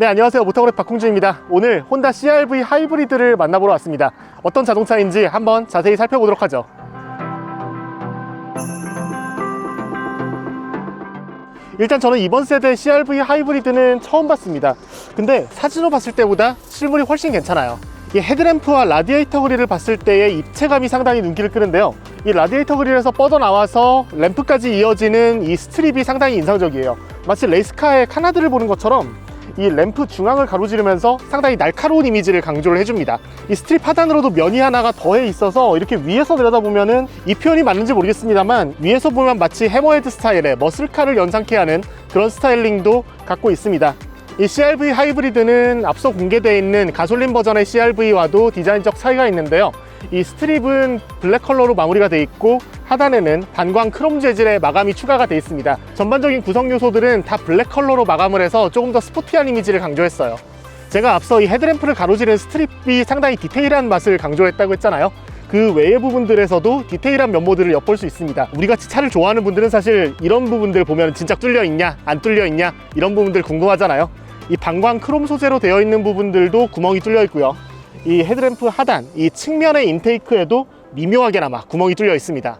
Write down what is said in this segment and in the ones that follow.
네, 안녕하세요. 모터그래프 박홍주입니다. 오늘 혼다 CRV 하이브리드를 만나보러 왔습니다. 어떤 자동차인지 한번 자세히 살펴보도록 하죠. 일단 저는 이번 세대 CRV 하이브리드는 처음 봤습니다. 근데 사진으로 봤을 때보다 실물이 훨씬 괜찮아요. 이 헤드램프와 라디에이터 그릴을 봤을 때의 입체감이 상당히 눈길을 끄는데요. 이 라디에이터 그릴에서 뻗어나와서 램프까지 이어지는 이 스트립이 상당히 인상적이에요. 마치 레이스카의 카나드를 보는 것처럼 이 램프 중앙을 가로지르면서 상당히 날카로운 이미지를 강조를 해줍니다. 이 스트립 하단으로도 면이 하나가 더해 있어서 이렇게 위에서 내려다보면은 이 표현이 맞는지 모르겠습니다만 위에서 보면 마치 해머헤드 스타일의 머슬카를 연상케 하는 그런 스타일링도 갖고 있습니다. 이 CRV 하이브리드는 앞서 공개되어 있는 가솔린 버전의 CRV와도 디자인적 차이가 있는데요. 이 스트립은 블랙 컬러로 마무리가 되어 있고 하단에는 반광 크롬 재질의 마감이 추가가 되어 있습니다. 전반적인 구성 요소들은 다 블랙 컬러로 마감을 해서 조금 더 스포티한 이미지를 강조했어요. 제가 앞서 이 헤드램프를 가로지른 스트립이 상당히 디테일한 맛을 강조했다고 했잖아요. 그 외의 부분들에서도 디테일한 면모들을 엿볼 수 있습니다. 우리 같이 차를 좋아하는 분들은 사실 이런 부분들 보면 진짜 뚫려 있냐, 안 뚫려 있냐 이런 부분들 궁금하잖아요. 이 방광 크롬 소재로 되어 있는 부분들도 구멍이 뚫려 있고요. 이 헤드램프 하단, 이 측면의 인테이크에도 미묘하게나마 구멍이 뚫려 있습니다.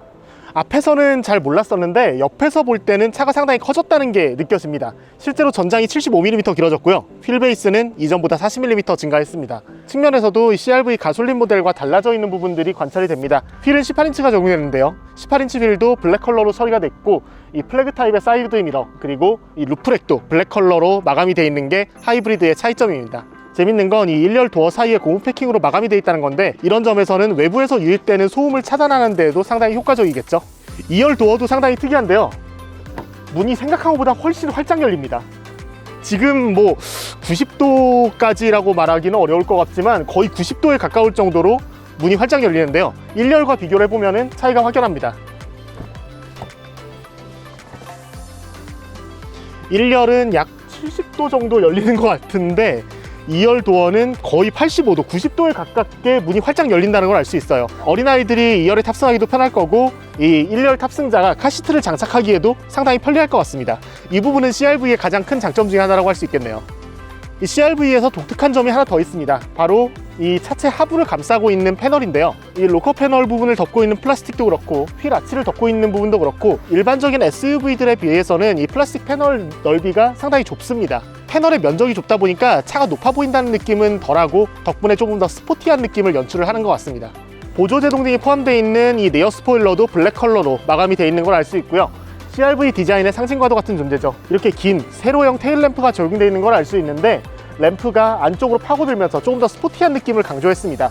앞에서는 잘 몰랐었는데 옆에서 볼 때는 차가 상당히 커졌다는 게 느껴집니다. 실제로 전장이 75mm 길어졌고요. 휠베이스는 이전보다 40mm 증가했습니다. 측면에서도 이 CRV 가솔린 모델과 달라져 있는 부분들이 관찰이 됩니다. 휠은 18인치가 적용되는데요. 18인치 휠도 블랙 컬러로 처리가 됐고 이 플래그 타입의 사이드 미러 그리고 이 루프렉도 블랙 컬러로 마감이 되어 있는 게 하이브리드의 차이점입니다. 재밌는 건이 1열 도어 사이에 고무 패킹으로 마감이 되어 있다는 건데 이런 점에서는 외부에서 유입되는 소음을 차단하는 데에도 상당히 효과적이겠죠? 2열 도어도 상당히 특이한데요. 문이 생각한 것보다 훨씬 활짝 열립니다. 지금 뭐 90도까지라고 말하기는 어려울 것 같지만 거의 90도에 가까울 정도로 문이 활짝 열리는데요. 1열과 비교를 해보면 차이가 확연합니다. 1열은 약 70도 정도 열리는 것 같은데 2열 도어는 거의 85도, 90도에 가깝게 문이 활짝 열린다는 걸 알 수 있어요. 어린아이들이 2열에 탑승하기도 편할 거고 이 1열 탑승자가 카시트를 장착하기에도 상당히 편리할 것 같습니다. 이 부분은 CRV의 가장 큰 장점 중에 하나라고 할 수 있겠네요. 이 CRV에서 독특한 점이 하나 더 있습니다. 바로 이 차체 하부를 감싸고 있는 패널인데요. 이 로커 패널 부분을 덮고 있는 플라스틱도 그렇고 휠 아치를 덮고 있는 부분도 그렇고 일반적인 SUV들에 비해서는 이 플라스틱 패널 넓이가 상당히 좁습니다. 패널의 면적이 좁다 보니까 차가 높아 보인다는 느낌은 덜하고 덕분에 조금 더 스포티한 느낌을 연출을 하는 것 같습니다. 보조 제동 등이 포함되어 있는 이 네어 스포일러도 블랙 컬러로 마감이 되어 있는 걸 알 수 있고요. CRV 디자인의 상징과도 같은 존재죠. 이렇게 긴 세로형 테일 램프가 적용되어 있는 걸 알 수 있는데 램프가 안쪽으로 파고들면서 조금 더 스포티한 느낌을 강조했습니다.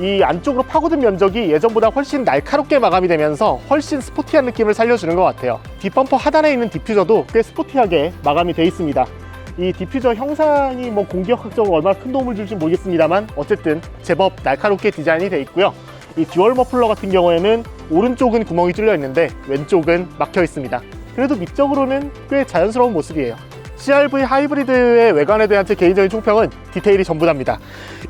이 안쪽으로 파고든 면적이 예전보다 훨씬 날카롭게 마감이 되면서 훨씬 스포티한 느낌을 살려주는 것 같아요. 뒷범퍼 하단에 있는 디퓨저도 꽤 스포티하게 마감이 되어 있습니다. 이 디퓨저 형상이 뭐 공기역학적으로 얼마나 큰 도움을 줄지 모르겠습니다만 어쨌든 제법 날카롭게 디자인이 되어 있고요. 이 듀얼 머플러 같은 경우에는 오른쪽은 구멍이 뚫려 있는데 왼쪽은 막혀 있습니다. 그래도 밑적으로는 꽤 자연스러운 모습이에요. CRV 하이브리드의 외관에 대한 제 개인적인 총평은 디테일이 전부답니다.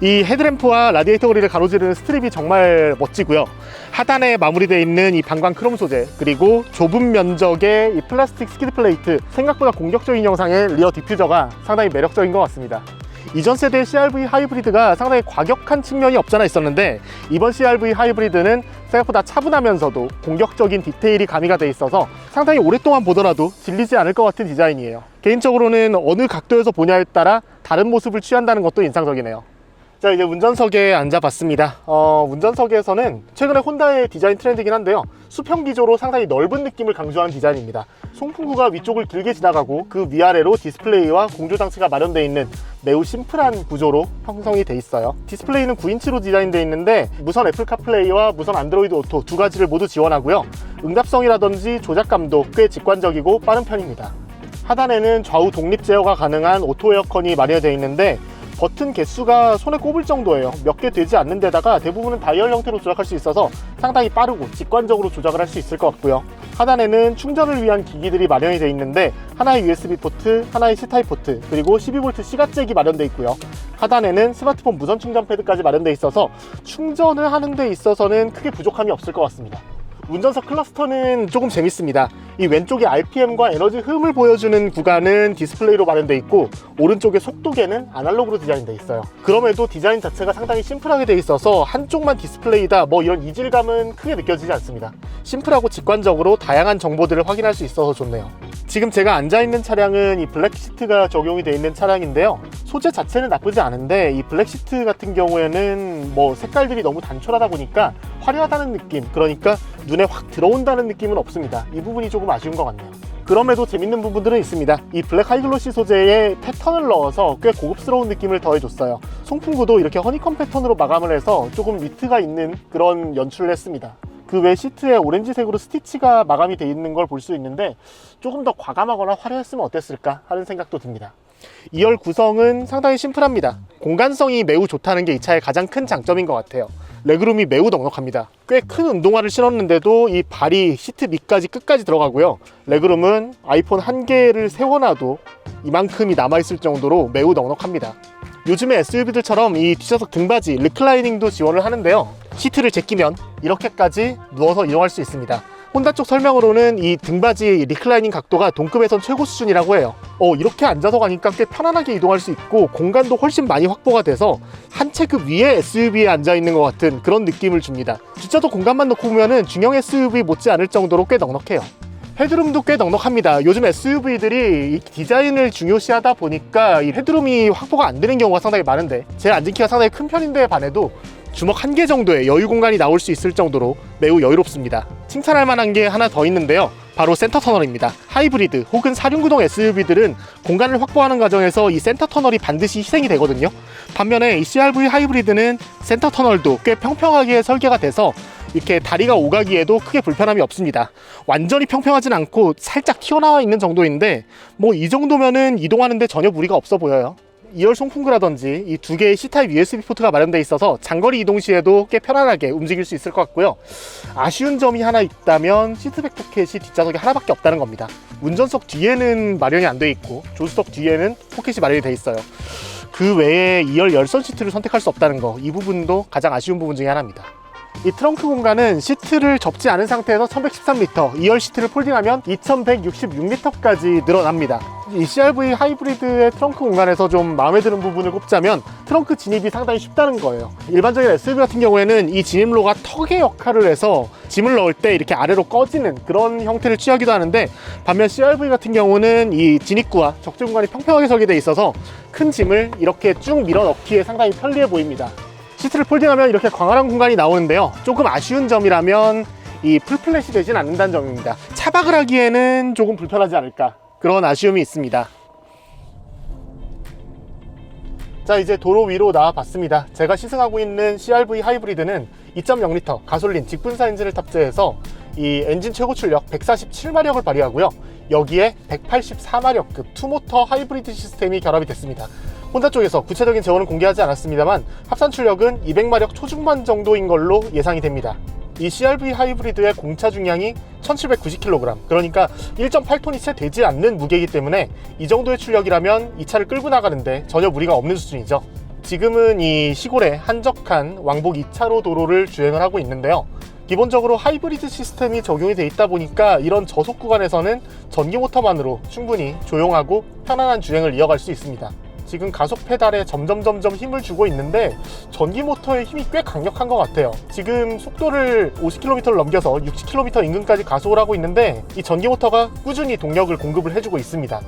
이 헤드램프와 라디에이터 그릴을 가로지르는 스트립이 정말 멋지고요. 하단에 마무리되어 있는 이 방광 크롬 소재 그리고 좁은 면적의 이 플라스틱 스키드 플레이트 생각보다 공격적인 형상의 리어 디퓨저가 상당히 매력적인 것 같습니다. 이전 세대 CRV 하이브리드가 상당히 과격한 측면이 없잖아 있었는데 이번 CRV 하이브리드는 생각보다 차분하면서도 공격적인 디테일이 가미가 돼 있어서 상당히 오랫동안 보더라도 질리지 않을 것 같은 디자인이에요. 개인적으로는 어느 각도에서 보냐에 따라 다른 모습을 취한다는 것도 인상적이네요. 자 이제 운전석에 앉아봤습니다. 어, 운전석에서는 최근에 혼다의 디자인 트렌드긴 한데요. 수평 기조로 상당히 넓은 느낌을 강조한 디자인입니다. 송풍구가 위쪽을 길게 지나가고 그 위아래로 디스플레이와 공조 장치가 마련되어 있는 매우 심플한 구조로 형성이 돼 있어요. 디스플레이는 9인치로 디자인되어 있는데 무선 애플 카플레이와 무선 안드로이드 오토 두 가지를 모두 지원하고요. 응답성이라든지 조작감도 꽤 직관적이고 빠른 편입니다. 하단에는 좌우 독립 제어가 가능한 오토 에어컨이 마련되어 있는데 버튼 개수가 손에 꼽을 정도예요. 몇 개 되지 않는 데다가 대부분은 다이얼 형태로 조작할 수 있어서 상당히 빠르고 직관적으로 조작을 할 수 있을 것 같고요. 하단에는 충전을 위한 기기들이 마련이 되어 있는데 하나의 USB 포트, 하나의 C타입 포트, 그리고 12V C가 잭이 마련되어 있고요. 하단에는 스마트폰 무선 충전 패드까지 마련되어 있어서 충전을 하는 데 있어서는 크게 부족함이 없을 것 같습니다. 운전석 클러스터는 조금 재밌습니다. 이 왼쪽에 RPM과 에너지 흠을 보여주는 구간은 디스플레이로 마련되어 있고 오른쪽에 속도계는 아날로그로 디자인되어 있어요. 그럼에도 디자인 자체가 상당히 심플하게 되어 있어서 한쪽만 디스플레이다 뭐 이런 이질감은 크게 느껴지지 않습니다. 심플하고 직관적으로 다양한 정보들을 확인할 수 있어서 좋네요. 지금 제가 앉아 있는 차량은 이 블랙 시트가 적용이 되어 있는 차량인데요. 소재 자체는 나쁘지 않은데 이 블랙 시트 같은 경우에는 뭐 색깔들이 너무 단촐하다 보니까 화려하다는 느낌, 그러니까 눈에 확 들어온다는 느낌은 없습니다. 이 부분이 조금 아쉬운 것 같네요. 그럼에도 재밌는 부분들은 있습니다. 이 블랙 하이글로시 소재에 패턴을 넣어서 꽤 고급스러운 느낌을 더해줬어요. 송풍구도 이렇게 허니컴 패턴으로 마감을 해서 조금 위트가 있는 그런 연출을 했습니다. 그 외 시트에 오렌지색으로 스티치가 마감이 돼 있는 걸 볼 수 있는데 조금 더 과감하거나 화려했으면 어땠을까 하는 생각도 듭니다. 2열 구성은 상당히 심플합니다. 공간성이 매우 좋다는 게 이 차의 가장 큰 장점인 것 같아요. 레그룸이 매우 넉넉합니다. 꽤 큰 운동화를 신었는데도 이 발이 시트 밑까지 끝까지 들어가고요. 레그룸은 아이폰 한 개를 세워놔도 이만큼이 남아있을 정도로 매우 넉넉합니다. 요즘에 SUV들처럼 이 뒷좌석 등받이 리클라이닝도 지원을 하는데요. 시트를 제끼면 이렇게까지 누워서 이용할 수 있습니다. 혼다 쪽 설명으로는 이 등받이 리클라이닝 각도가 동급에선 최고 수준이라고 해요. 어, 이렇게 앉아서 가니까 꽤 편안하게 이동할 수 있고 공간도 훨씬 많이 확보가 돼서 한 체급 위에 SUV에 앉아 있는 것 같은 그런 느낌을 줍니다. 뒷좌석 공간만 놓고 보면은 중형 SUV 못지 않을 정도로 꽤 넉넉해요. 헤드룸도 꽤 넉넉합니다. 요즘 SUV들이 이 디자인을 중요시하다 보니까 이 헤드룸이 확보가 안 되는 경우가 상당히 많은데 제 앉은 키가 상당히 큰 편인데 반해도 주먹 한 개 정도의 여유 공간이 나올 수 있을 정도로 매우 여유롭습니다. 칭찬할 만한 게 하나 더 있는데요. 바로 센터 터널입니다. 하이브리드 혹은 사륜구동 SUV들은 공간을 확보하는 과정에서 이 센터 터널이 반드시 희생이 되거든요. 반면에 이 CRV 하이브리드는 센터 터널도 꽤 평평하게 설계가 돼서 이렇게 다리가 오가기에도 크게 불편함이 없습니다. 완전히 평평하진 않고 살짝 튀어나와 있는 정도인데 뭐 이 정도면은 이동하는데 전혀 무리가 없어 보여요. 2열 송풍구라든지 이 두 개의 C타입 USB 포트가 마련되어 있어서 장거리 이동 시에도 꽤 편안하게 움직일 수 있을 것 같고요. 아쉬운 점이 하나 있다면 시트백 포켓이 뒷좌석에 하나밖에 없다는 겁니다. 운전석 뒤에는 마련이 안 돼 있고 조수석 뒤에는 포켓이 마련이 돼 있어요. 그 외에 2열 열선 시트를 선택할 수 없다는 거, 이 부분도 가장 아쉬운 부분 중에 하나입니다. 이 트렁크 공간은 시트를 접지 않은 상태에서 1113m, 2열 시트를 폴딩하면 2166m까지 늘어납니다. 이 CRV 하이브리드의 트렁크 공간에서 좀 마음에 드는 부분을 꼽자면 트렁크 진입이 상당히 쉽다는 거예요. 일반적인 SUV 같은 경우에는 이 진입로가 턱의 역할을 해서 짐을 넣을 때 이렇게 아래로 꺼지는 그런 형태를 취하기도 하는데 반면 CRV 같은 경우는 이 진입구와 적재 공간이 평평하게 설계되어 있어서 큰 짐을 이렇게 쭉 밀어 넣기에 상당히 편리해 보입니다. 시트를 폴딩하면 이렇게 광활한 공간이 나오는데요. 조금 아쉬운 점이라면 이 풀플랫이 되진 않는다는 점입니다. 차박을 하기에는 조금 불편하지 않을까 그런 아쉬움이 있습니다. 자 이제 도로 위로 나와 봤습니다. 제가 시승하고 있는 CRV 하이브리드는 2.0L 가솔린 직분사 엔진을 탑재해서 이 엔진 최고 출력 147마력을 발휘하고요. 여기에 184마력급 투모터 하이브리드 시스템이 결합이 됐습니다. 혼다 쪽에서 구체적인 재원은 공개하지 않았습니다만 합산 출력은 200마력 초중반 정도인 걸로 예상이 됩니다. 이 CRV 하이브리드의 공차 중량이 1790kg 그러니까 1.8톤이 채 되지 않는 무게이기 때문에 이 정도의 출력이라면 이 차를 끌고 나가는데 전혀 무리가 없는 수준이죠 지금은 이 시골에 한적한 왕복 2차로 도로를 주행을 하고 있는데요 기본적으로 하이브리드 시스템이 적용이 돼 있다 보니까 이런 저속 구간에서는 전기 모터만으로 충분히 조용하고 편안한 주행을 이어갈 수 있습니다 지금 가속 페달에 점점 점점 힘을 주고 있는데 전기 모터의 힘이 꽤 강력한 것 같아요. 지금 속도를 50km를 넘겨서 60km 인근까지 가속을 하고 있는데 이 전기 모터가 꾸준히 동력을 공급을 해주고 있습니다.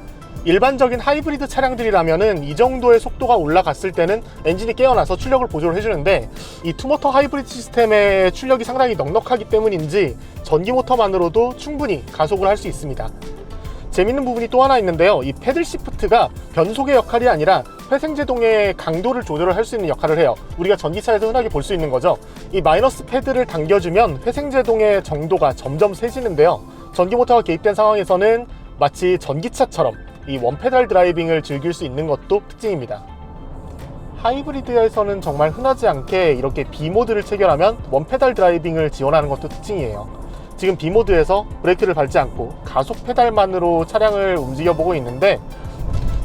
일반적인 하이브리드 차량들이라면은 이 정도의 속도가 올라갔을 때는 엔진이 깨어나서 출력을 보조를 해주는데 이 투모터 하이브리드 시스템의 출력이 상당히 넉넉하기 때문인지 전기 모터만으로도 충분히 가속을 할 수 있습니다. 재밌는 부분이 또 하나 있는데요. 이 패들 시프트가 변속의 역할이 아니라 회생제동의 강도를 조절을 할 수 있는 역할을 해요. 우리가 전기차에서 흔하게 볼 수 있는 거죠. 이 마이너스 패드를 당겨주면 회생제동의 정도가 점점 세지는데요. 전기 모터가 개입된 상황에서는 마치 전기차처럼 이 원페달 드라이빙을 즐길 수 있는 것도 특징입니다. 하이브리드에서는 정말 흔하지 않게 이렇게 B모드를 체결하면 원페달 드라이빙을 지원하는 것도 특징이에요. 지금 B모드에서 브레이크를 밟지 않고 가속 페달만으로 차량을 움직여 보고 있는데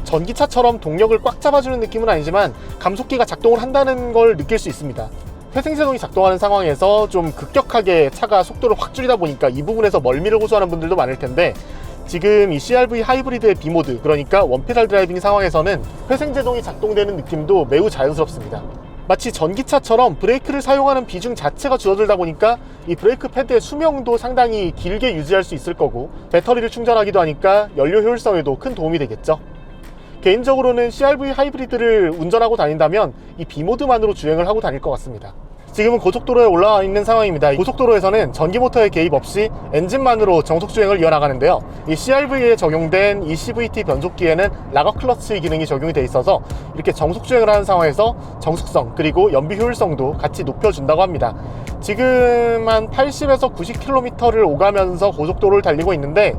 전기차처럼 동력을 꽉 잡아주는 느낌은 아니지만 감속기가 작동을 한다는 걸 느낄 수 있습니다. 회생제동이 작동하는 상황에서 좀 급격하게 차가 속도를 확 줄이다 보니까 이 부분에서 멀미를 호소하는 분들도 많을 텐데 지금 이 CRV 하이브리드의 B모드 그러니까 원페달 드라이빙 상황에서는 회생제동이 작동되는 느낌도 매우 자연스럽습니다. 마치 전기차처럼 브레이크를 사용하는 비중 자체가 줄어들다 보니까 이 브레이크 패드의 수명도 상당히 길게 유지할 수 있을 거고 배터리를 충전하기도 하니까 연료 효율성에도 큰 도움이 되겠죠. 개인적으로는 CRV 하이브리드를 운전하고 다닌다면 이 B모드만으로 주행을 하고 다닐 것 같습니다. 지금은 고속도로에 올라와 있는 상황입니다. 고속도로에서는 전기 모터의 개입 없이 엔진만으로 정속 주행을 이어나가는데요. 이 CRV에 적용된 이 CVT 변속기에는 락어 클러치 기능이 적용이 돼 있어서 이렇게 정속 주행을 하는 상황에서 정숙성 그리고 연비 효율성도 같이 높여준다고 합니다. 지금 한 80에서 90km를 오가면서 고속도로를 달리고 있는데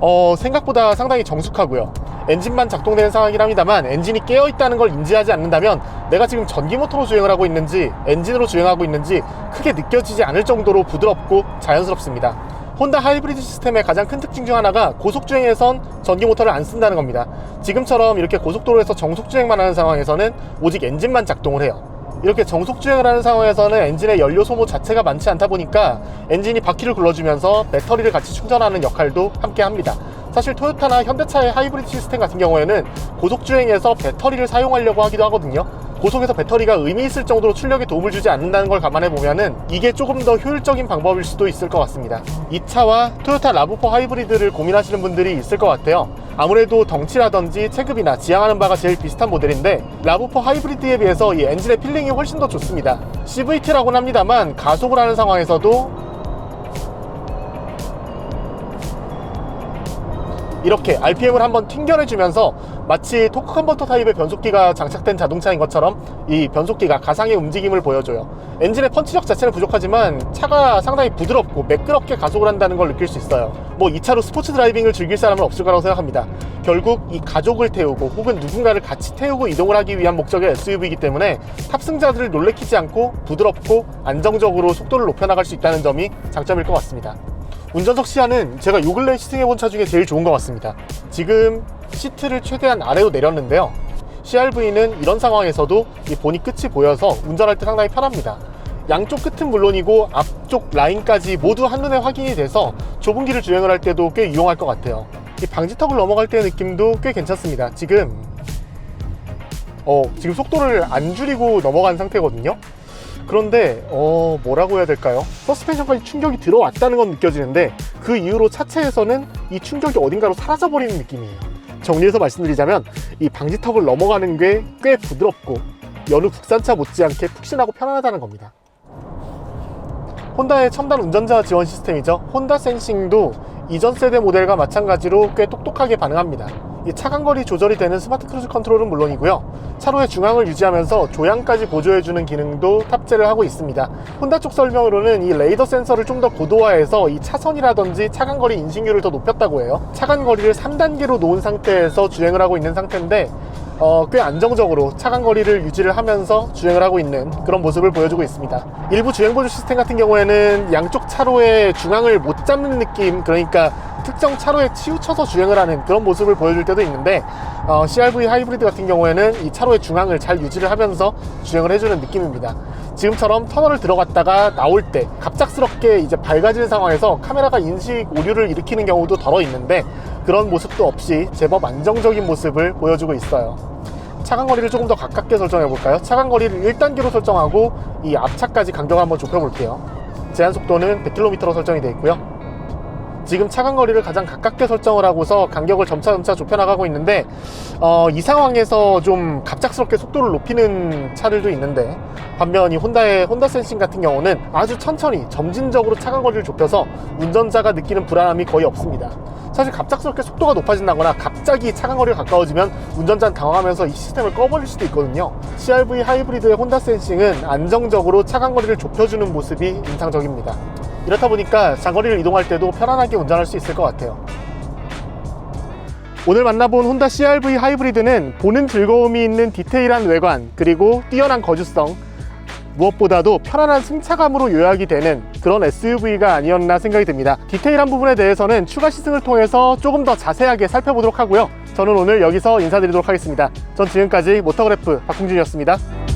어, 생각보다 상당히 정숙하고요. 엔진만 작동되는 상황이긴 합니다만 엔진이 깨어 있다는 걸 인지하지 않는다면 내가 지금 전기 모터로 주행을 하고 있는지 엔진으로 주행하고 있는지 크게 느껴지지 않을 정도로 부드럽고 자연스럽습니다. 혼다 하이브리드 시스템의 가장 큰 특징 중 하나가 고속 주행에선 전기 모터를 안 쓴다는 겁니다. 지금처럼 이렇게 고속도로에서 정속 주행만 하는 상황에서는 오직 엔진만 작동을 해요. 이렇게 정속 주행을 하는 상황에서는 엔진의 연료 소모 자체가 많지 않다 보니까 엔진이 바퀴를 굴러주면서 배터리를 같이 충전하는 역할도 함께 합니다. 사실 토요타나 현대차의 하이브리드 시스템 같은 경우에는 고속 주행에서 배터리를 사용하려고 하기도 하거든요. 고속에서 배터리가 의미 있을 정도로 출력에 도움을 주지 않는다는 걸 감안해 보면은 이게 조금 더 효율적인 방법일 수도 있을 것 같습니다. 이 차와 토요타 라브4 하이브리드를 고민하시는 분들이 있을 것 같아요. 아무래도 덩치라든지 체급이나 지향하는 바가 제일 비슷한 모델인데 라브4 하이브리드에 비해서 이 엔진의 필링이 훨씬 더 좋습니다. CVT라고는 합니다만 가속을 하는 상황에서도 이렇게 RPM을 한번 튕겨내 주면서 마치 토크 컨버터 타입의 변속기가 장착된 자동차인 것처럼 이 변속기가 가상의 움직임을 보여줘요. 엔진의 펀치력 자체는 부족하지만 차가 상당히 부드럽고 매끄럽게 가속을 한다는 걸 느낄 수 있어요. 뭐 이 차로 스포츠 드라이빙을 즐길 사람은 없을 거라고 생각합니다. 결국 이 가족을 태우고 혹은 누군가를 같이 태우고 이동을 하기 위한 목적의 SUV이기 때문에 탑승자들을 놀래키지 않고 부드럽고 안정적으로 속도를 높여나갈 수 있다는 점이 장점일 것 같습니다. 운전석 시야는 제가 요 근래 시승해본 차 중에 제일 좋은 것 같습니다. 지금 시트를 최대한 아래로 내렸는데요. CRV는 이런 상황에서도 이 보니 끝이 보여서 운전할 때 상당히 편합니다. 양쪽 끝은 물론이고 앞쪽 라인까지 모두 한눈에 확인이 돼서 좁은 길을 주행을 할 때도 꽤 유용할 것 같아요. 이 방지턱을 넘어갈 때의 느낌도 꽤 괜찮습니다. 지금 어, 지금 속도를 안 줄이고 넘어간 상태거든요. 그런데 어 뭐라고 해야 될까요? 서스펜션까지 충격이 들어왔다는 건 느껴지는데 그 이후로 차체에서는 이 충격이 어딘가로 사라져 버리는 느낌이에요. 정리해서 말씀드리자면 이 방지턱을 넘어가는 게 꽤 부드럽고 여느 국산차 못지않게 푹신하고 편안하다는 겁니다. 혼다의 첨단 운전자 지원 시스템이죠. 혼다 센싱도 이전 세대 모델과 마찬가지로 꽤 똑똑하게 반응합니다. 이 차간거리 조절이 되는 스마트 크루즈 컨트롤은 물론이고요. 차로의 중앙을 유지하면서 조향까지 보조해주는 기능도 탑재를 하고 있습니다. 혼다 쪽 설명으로는 이 레이더 센서를 좀 더 고도화해서 이 차선이라든지 차간거리 인식률을 더 높였다고 해요. 차간거리를 3단계로 놓은 상태에서 주행을 하고 있는 상태인데 어, 꽤 안정적으로 차간 거리를 유지를 하면서 주행을 하고 있는 그런 모습을 보여주고 있습니다. 일부 주행 보조 시스템 같은 경우에는 양쪽 차로의 중앙을 못 잡는 느낌, 그러니까 특정 차로에 치우쳐서 주행을 하는 그런 모습을 보여줄 때도 있는데 어, CRV 하이브리드 같은 경우에는 이 차로의 중앙을 잘 유지를 하면서 주행을 해주는 느낌입니다. 지금처럼 터널을 들어갔다가 나올 때 갑작스럽게 이제 밝아지는 상황에서 카메라가 인식 오류를 일으키는 경우도 덜어 있는데 그런 모습도 없이 제법 안정적인 모습을 보여주고 있어요. 차간 거리를 조금 더 가깝게 설정해 볼까요? 차간 거리를 1단계로 설정하고 이 앞차까지 간격을 한번 좁혀 볼게요. 제한 속도는 100km로 설정이 되어 있고요. 지금 차간 거리를 가장 가깝게 설정을 하고서 간격을 점차점차 좁혀나가고 있는데 어, 이 상황에서 좀 갑작스럽게 속도를 높이는 차들도 있는데 반면 이 혼다의 혼다 센싱 같은 경우는 아주 천천히 점진적으로 차간 거리를 좁혀서 운전자가 느끼는 불안함이 거의 없습니다. 사실 갑작스럽게 속도가 높아진다거나 갑자기 차간 거리가 가까워지면 운전자는 당황하면서 이 시스템을 꺼버릴 수도 있거든요. CRV 하이브리드의 혼다 센싱은 안정적으로 차간 거리를 좁혀주는 모습이 인상적입니다. 이렇다 보니까 장거리를 이동할 때도 편안하게 운전할 수 있을 것 같아요. 오늘 만나본 혼다 CRV 하이브리드는 보는 즐거움이 있는 디테일한 외관 그리고 뛰어난 거주성 무엇보다도 편안한 승차감으로 요약이 되는 그런 SUV가 아니었나 생각이 듭니다. 디테일한 부분에 대해서는 추가 시승을 통해서 조금 더 자세하게 살펴보도록 하고요. 저는 오늘 여기서 인사드리도록 하겠습니다. 전 지금까지 모터그래프 박홍준이었습니다.